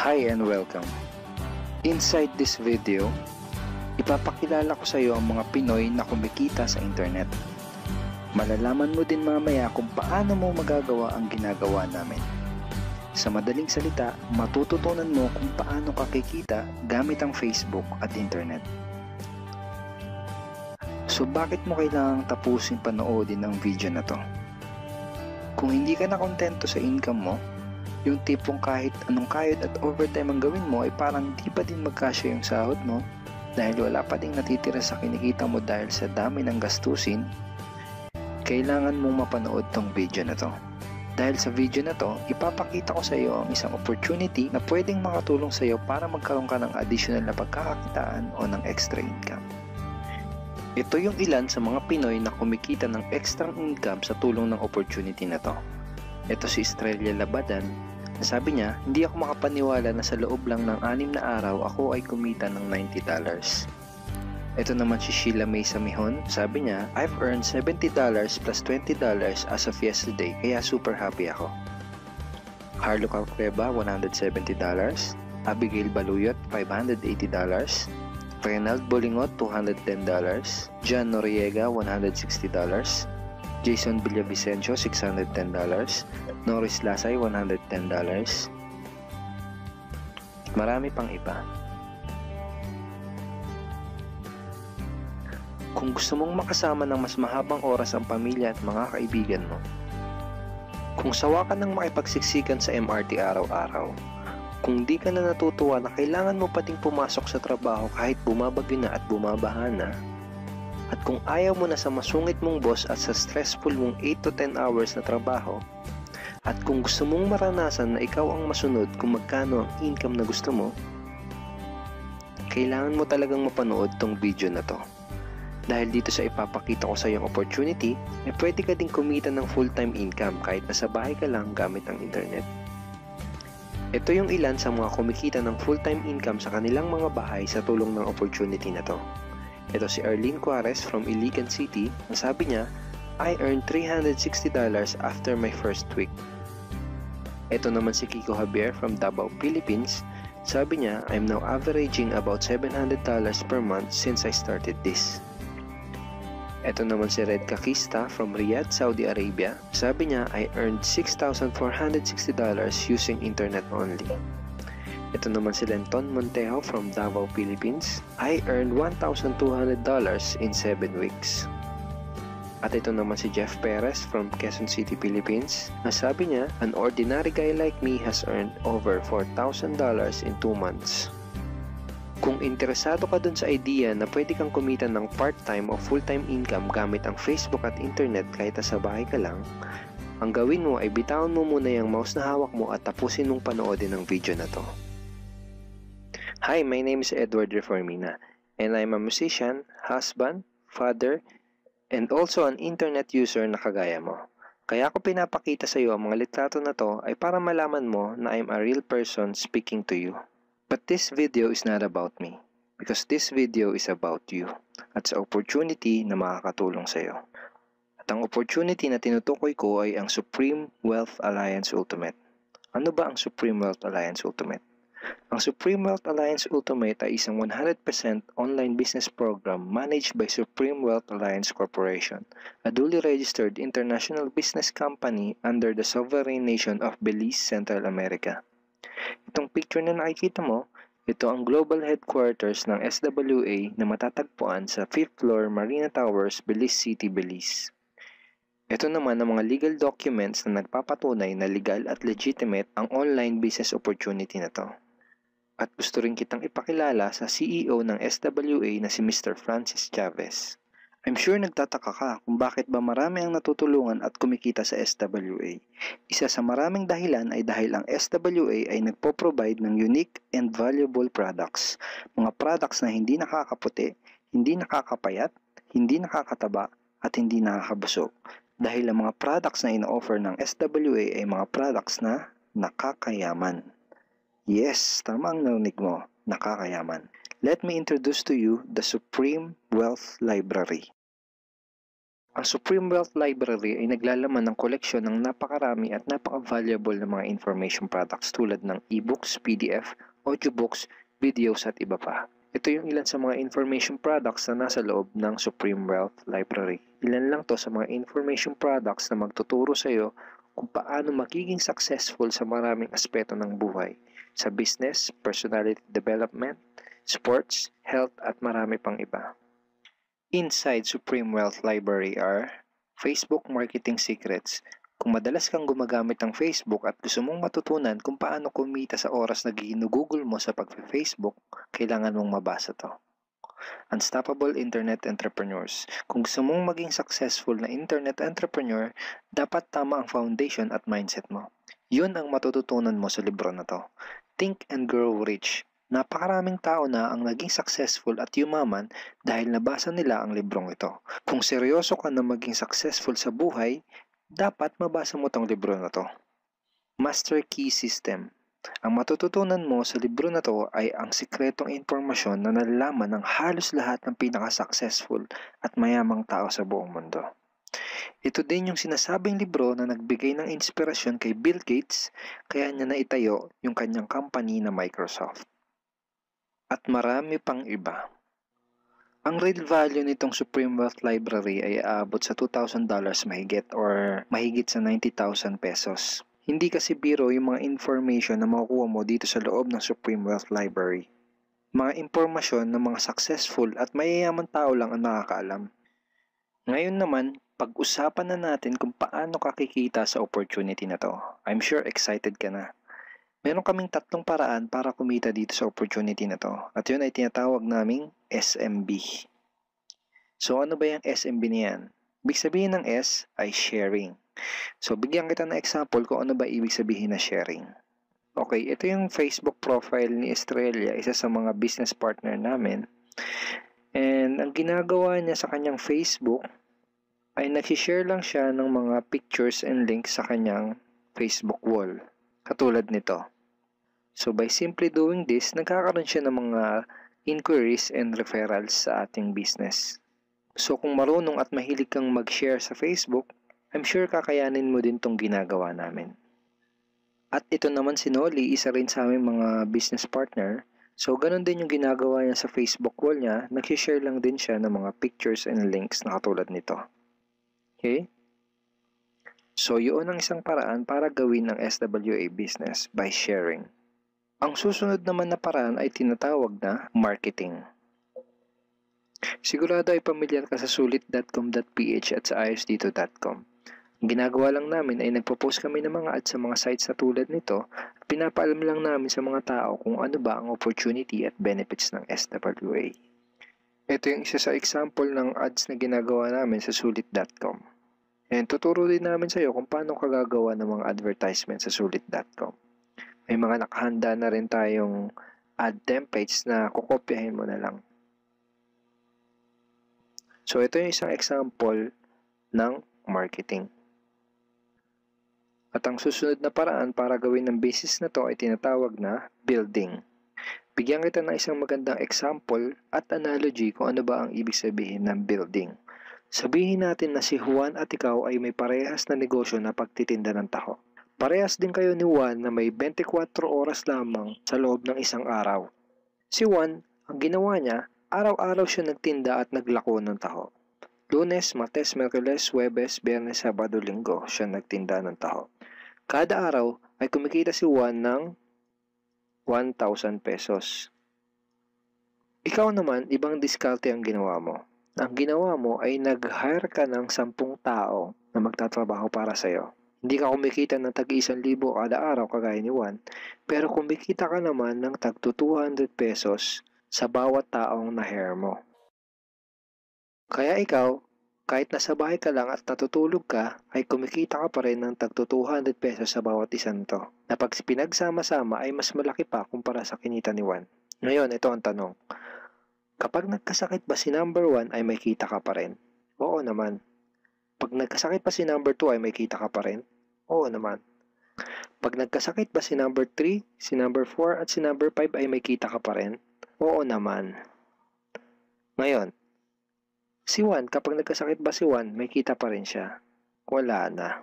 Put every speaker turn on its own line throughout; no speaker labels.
Hi and welcome. Inside this video, ipapakilala ko sa iyo ang mga Pinoy na kumikita sa internet. Malalaman mo din mamaya kung paano mo magagawa ang ginagawa namin. Sa madaling salita, matututunan mo kung paano ka kikita gamit ang Facebook at internet. So bakit mo kailangang tapusin panoodin ang video na to? Kung hindi ka na kontento sa income mo, yung tipong kahit anong kayod at overtime ang gawin mo ay parang di pa din magkasya yung sahod mo dahil wala pa ding natitira sa kinikita mo dahil sa dami ng gastusin, kailangan mong mapanood tong video na to. Dahil sa video na to, ipapakita ko sa iyo ang isang opportunity na pwedeng makatulong sa iyo para magkaroon ka ng additional na pagkakakitaan o ng extra income. Ito yung ilan sa mga Pinoy na kumikita ng extra income sa tulong ng opportunity na to. Ito si Estrella Labadan sabi niya, hindi ako makapaniwala na sa loob lang ng anim na araw ako ay kumita ng $90. Ito naman si Sheila May Samihon. Sabi niya, I've earned $70 plus $20 as of yesterday kaya super happy ako. Harlo Calcreba, $170. Abigail Baluyot, $580. Renald Bolingot, $210. John Noriega, $160. Jason Villavicencio, $610. Norris Lasay, $110. Marami pang iba. Kung gusto mong makasama ng mas mahabang oras ang pamilya at mga kaibigan mo, kung sawa ka ng makipagsiksikan sa MRT araw-araw, kung di ka na natutuwa na kailangan mo pating pumasok sa trabaho kahit bumabagyo na at bumabaha na, at kung ayaw mo na sa masungit mong boss at sa stressful mong 8 to 10 hours na trabaho, at kung gusto mong maranasan na ikaw ang masunod kung magkano ang income na gusto mo, kailangan mo talagang mapanood tong video na to. Dahil dito sa ipapakita ko sa iyong opportunity, eh pwede ka ding kumita ng full-time income kahit nasa bahay ka lang gamit ang internet. Ito yung ilan sa mga kumikita ng full-time income sa kanilang mga bahay sa tulong ng opportunity na to. Ito si Arlene Juarez from Iligan City. Ang sabi niya, I earned $360 after my first week. Ito naman si Kiko Javier from Davao, Philippines. Sabi niya, I'm now averaging about $700 per month since I started this. Ito naman si Red Kakista from Riyadh, Saudi Arabia. Sabi niya, I earned $6,460 using internet only. Ito naman si Lenton Montejo from Davao, Philippines. I earned $1,200 in 7 weeks. At ito naman si Jeff Perez from Quezon City, Philippines. Nasabi niya, an ordinary guy like me has earned over $4,000 in 2 months. Kung interesado ka dun sa idea na pwede kang kumita ng part-time o full-time income gamit ang Facebook at internet kahit sa bahay ka lang, ang gawin mo ay bitawan mo muna yung mouse na hawak mo at tapusin mong panoodin ang video na to. Hi, my name is Edward Reformina, and I'm a musician, husband, father, and also an internet user na kagaya mo. Kaya ako pinapakita sa iyo ang mga litrato na to ay para malaman mo na I'm a real person speaking to you. But this video is not about me, because this video is about you at sa opportunity na makakatulong sa iyo. At ang opportunity na tinutukoy ko ay ang Supreme Wealth Alliance Ultimate. Ano ba ang Supreme Wealth Alliance Ultimate? Ang Supreme Wealth Alliance Ultimate ay isang 100% online business program managed by Supreme Wealth Alliance Corporation, a duly registered international business company under the sovereign nation of Belize, Central America. Itong picture na nakikita mo, ito ang global headquarters ng SWA na matatagpuan sa 5th floor Marina Towers, Belize City, Belize. Ito naman ang mga legal documents na nagpapatunay na legal at legitimate ang online business opportunity na to at gusto rin kitang ipakilala sa CEO ng SWA na si Mr. Francis Chavez. I'm sure nagtataka ka kung bakit ba marami ang natutulungan at kumikita sa SWA. Isa sa maraming dahilan ay dahil ang SWA ay nagpo-provide ng unique and valuable products. Mga products na hindi nakakaputi, hindi nakakapayat, hindi nakakataba, at hindi nakakabusog. Dahil ang mga products na ino-offer ng SWA ay mga products na nakakayaman. Yes, tama ang narinig mo, nakakayaman. Let me introduce to you the Supreme Wealth Library. Ang Supreme Wealth Library ay naglalaman ng koleksyon ng napakarami at napaka-valuable na mga information products tulad ng e-books, PDF, audiobooks, videos at iba pa. Ito yung ilan sa mga information products na nasa loob ng Supreme Wealth Library. Ilan lang to sa mga information products na magtuturo sa iyo kung paano magiging successful sa maraming aspeto ng buhay. Sa business, personality development, sports, health at marami pang iba. Inside Supreme Wealth Library are Facebook Marketing Secrets. Kung madalas kang gumagamit ng Facebook at gusto mong matutunan kung paano kumita sa oras na ginugugol mo sa pag-Facebook, kailangan mong mabasa to. Unstoppable Internet Entrepreneurs. Kung gusto mong maging successful na internet entrepreneur, dapat tama ang foundation at mindset mo. Yun ang matututunan mo sa libro na to. Think and Grow Rich Napakaraming tao na ang naging successful at yumaman dahil nabasa nila ang librong ito. Kung seryoso ka na maging successful sa buhay, dapat mabasa mo tong libro na to. Master Key System Ang matututunan mo sa libro na to ay ang sikretong impormasyon na nalalaman ng halos lahat ng pinaka-successful at mayamang tao sa buong mundo. Ito din yung sinasabing libro na nagbigay ng inspirasyon kay Bill Gates kaya niya naitayo yung kanyang company na Microsoft at marami pang iba. Ang real value nitong Supreme Wealth Library ay aabot sa $2,000 mahigit or mahigit sa 90,000 pesos. Hindi kasi biro yung mga information na makukuha mo dito sa loob ng Supreme Wealth Library. Mga impormasyon ng mga successful at mayayaman tao lang ang nakakaalam. Ngayon naman, pag-usapan na natin kung paano kakikita sa opportunity na to. I'm sure excited ka na. Meron kaming tatlong paraan para kumita dito sa opportunity na to. At yun ay tinatawag naming SMB. So ano ba yung SMB niyan? Ibig sabihin ng S ay sharing. So bigyan kita ng example kung ano ba ibig sabihin na sharing. Okay, ito yung Facebook profile ni Estrella, isa sa mga business partner namin. And ang ginagawa niya sa kanyang Facebook ay nag-share lang siya ng mga pictures and links sa kanyang Facebook wall. Katulad nito. So by simply doing this, nagkakaroon siya ng mga inquiries and referrals sa ating business. So kung marunong at mahilig kang mag-share sa Facebook, I'm sure kakayanin mo din tong ginagawa namin. At ito naman si Nolly, isa rin sa aming mga business partner. So ganun din yung ginagawa niya sa Facebook wall niya, nag-share lang din siya ng mga pictures and links na katulad nito. Okay? So, yun ang isang paraan para gawin ng SWA business by sharing. Ang susunod naman na paraan ay tinatawag na marketing. Sigurado ay pamilyar ka sa sulit.com.ph at sa ayosdito.com. Ang ginagawa lang namin ay nagpo-post kami ng mga ads sa mga sites na tulad nito at pinapaalam lang namin sa mga tao kung ano ba ang opportunity at benefits ng SWA. Ito yung isa sa example ng ads na ginagawa namin sa sulit.com. And tuturo din namin sa iyo kung paano ka gagawa ng mga advertisement sa sulit.com. May mga nakahanda na rin tayong ad templates na kukopyahin mo na lang. So, ito yung isang example ng marketing. At ang susunod na paraan para gawin ng business na to ay tinatawag na building. Bigyan kita ng isang magandang example at analogy kung ano ba ang ibig sabihin ng building. Sabihin natin na si Juan at ikaw ay may parehas na negosyo na pagtitinda ng taho. Parehas din kayo ni Juan na may 24 oras lamang sa loob ng isang araw. Si Juan, ang ginawa niya, araw-araw siya nagtinda at naglako ng taho. Lunes, Martes, Merkules, Huwebes, Biyernes, Sabado, Linggo siya nagtinda ng taho. Kada araw ay kumikita si Juan ng 1,000 pesos. Ikaw naman, ibang diskarte ang ginawa mo ang ginawa mo ay nag-hire ka ng sampung tao na magtatrabaho para sa'yo. Hindi ka kumikita ng tag libo kada araw kagaya ni Juan, pero kumikita ka naman ng tag 200 pesos sa bawat taong na-hire mo. Kaya ikaw, kahit nasa bahay ka lang at natutulog ka, ay kumikita ka pa rin ng tag 200 pesos sa bawat isang to, na pag pinagsama-sama ay mas malaki pa kumpara sa kinita ni Juan. Ngayon, ito ang tanong. Kapag nagkasakit ba si number 1 ay may kita ka pa rin? Oo naman. Pag nagkasakit pa si number 2 ay may kita ka pa rin? Oo naman. Pag nagkasakit ba si number 3, si number 4 at si number 5 ay may kita ka pa rin? Oo naman. Ngayon, Si Juan, kapag nagkasakit ba si Juan, may kita pa rin siya. Wala na.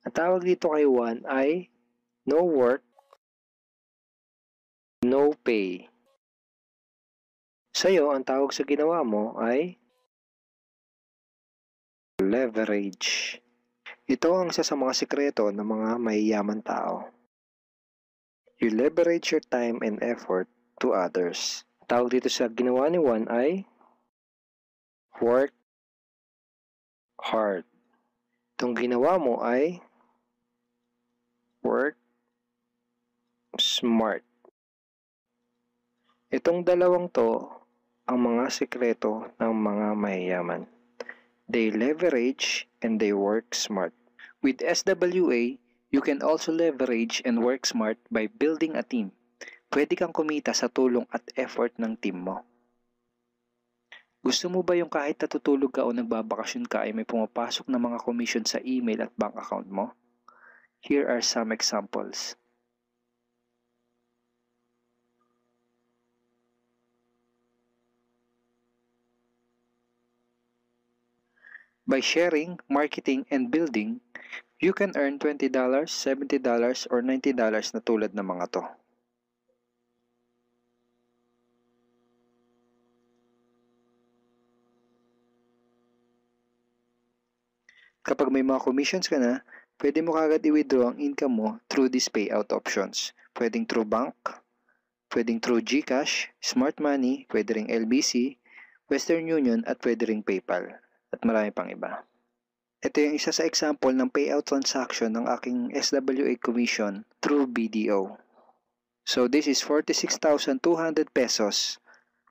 Ang tawag dito kay Juan ay no work, no pay. Sa'yo, ang tawag sa ginawa mo ay leverage. Ito ang isa sa mga sikreto ng mga mayayaman tao. You leverage your time and effort to others. Tawag dito sa ginawa ni Juan ay work hard. Itong ginawa mo ay work smart. Itong dalawang to ang mga sikreto ng mga mayayaman. They leverage and they work smart. With SWA, you can also leverage and work smart by building a team. Pwede kang kumita sa tulong at effort ng team mo. Gusto mo ba yung kahit natutulog ka o nagbabakasyon ka ay may pumapasok na mga commission sa email at bank account mo? Here are some examples. By sharing, marketing, and building, you can earn $20, $70, or $90 na tulad ng mga to. Kapag may mga commissions ka na, pwede mo kagad i-withdraw ang income mo through these payout options. Pwedeng through bank, pwedeng through GCash, Smart Money, pwede LBC, Western Union, at pwede PayPal at marami pang iba. Ito yung isa sa example ng payout transaction ng aking SWA commission through BDO. So this is 46,200 pesos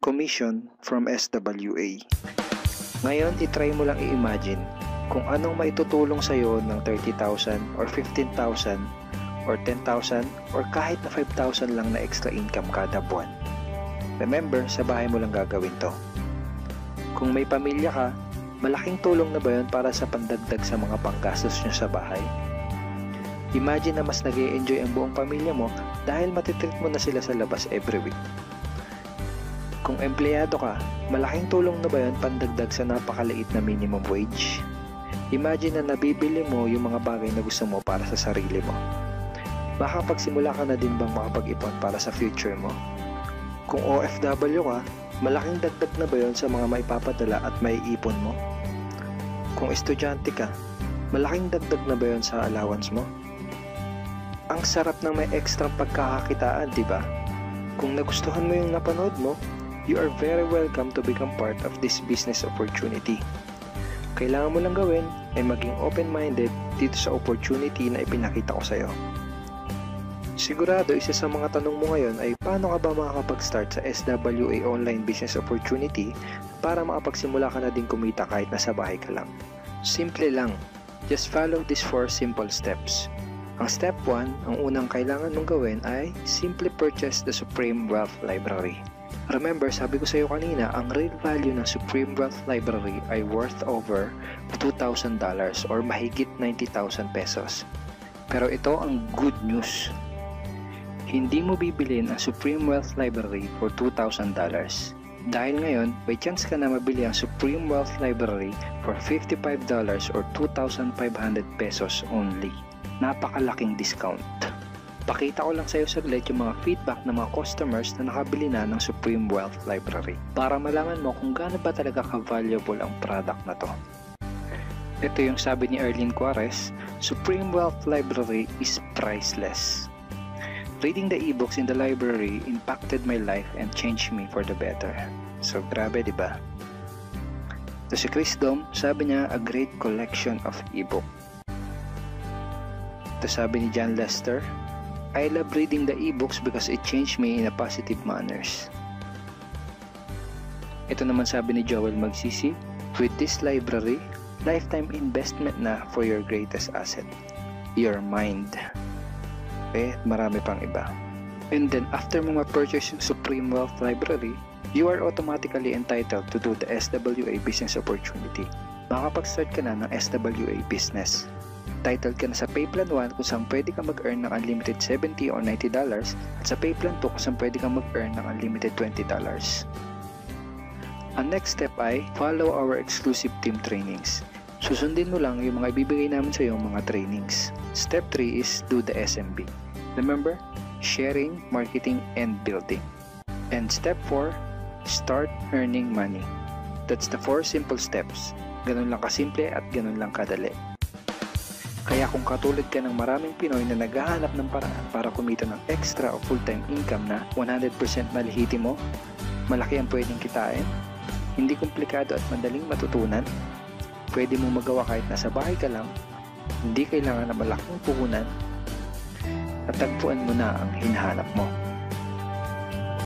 commission from SWA. Ngayon, itry mo lang i-imagine kung anong maitutulong sa'yo ng 30,000 or 15,000 or 10,000 or kahit na 5,000 lang na extra income kada buwan. Remember, sa bahay mo lang gagawin to. Kung may pamilya ka, Malaking tulong na ba yun para sa pandagdag sa mga panggastos nyo sa bahay? Imagine na mas nag enjoy ang buong pamilya mo dahil matitreat mo na sila sa labas every week. Kung empleyado ka, malaking tulong na ba yun pandagdag sa napakaliit na minimum wage? Imagine na nabibili mo yung mga bagay na gusto mo para sa sarili mo. Makapagsimula ka na din bang makapag-ipon para sa future mo? Kung OFW ka, malaking dagdag na ba yon sa mga maipapadala at maiipon mo? Kung estudyante ka, malaking dagdag na ba yon sa allowance mo? Ang sarap ng may extra pagkakakitaan, di ba? Kung nagustuhan mo yung napanood mo, you are very welcome to become part of this business opportunity. Kailangan mo lang gawin ay maging open-minded dito sa opportunity na ipinakita ko sa'yo. Sigurado isa sa mga tanong mo ngayon ay paano ka ba makakapag-start sa SWA online business opportunity para makapagsimula ka na din kumita kahit nasa bahay ka lang. Simple lang. Just follow these four simple steps. Ang step 1, ang unang kailangan mong gawin ay simply purchase the Supreme Wealth Library. Remember, sabi ko sa iyo kanina, ang real value ng Supreme Wealth Library ay worth over $2,000 or mahigit 90,000 pesos. Pero ito ang good news hindi mo bibilin ang Supreme Wealth Library for $2,000. Dahil ngayon, may chance ka na mabili ang Supreme Wealth Library for $55 or 2,500 pesos only. Napakalaking discount. Pakita ko lang sa iyo saglit yung mga feedback ng mga customers na nakabili na ng Supreme Wealth Library para malaman mo kung gaano ba talaga ka-valuable ang product na to. Ito yung sabi ni Erlene Juarez, Supreme Wealth Library is priceless. Reading the ebooks in the library impacted my life and changed me for the better. So grabe, di ba? To si Chris Dom, sabi niya, a great collection of ebook. To sabi ni John Lester, I love reading the ebooks because it changed me in a positive manners. Ito naman sabi ni Joel Magsisi, with this library, lifetime investment na for your greatest asset, your mind kape marami pang iba. And then after mo ma-purchase yung Supreme Wealth Library, you are automatically entitled to do the SWA Business Opportunity. Makapag-start ka na ng SWA Business. Titled ka na sa Payplan 1 kung saan pwede ka mag-earn ng unlimited $70 or $90 at sa Payplan 2 kung saan pwede ka mag-earn ng unlimited $20.
Ang next step ay follow our exclusive team trainings. Susundin mo lang yung mga ibibigay namin sa iyo mga trainings. Step 3 is do the SMB. Remember, sharing, marketing, and building. And step 4, start earning money. That's the four simple steps. Ganun lang kasimple at ganun lang kadali. Kaya kung katulad ka ng maraming Pinoy na naghahanap ng paraan para kumita ng extra o full-time income na 100% malihiti mo, malaki ang pwedeng kitain, hindi komplikado at madaling matutunan, pwede mong magawa kahit nasa bahay ka lang, hindi kailangan na malaking puhunan, at tagpuan mo na ang hinahanap mo.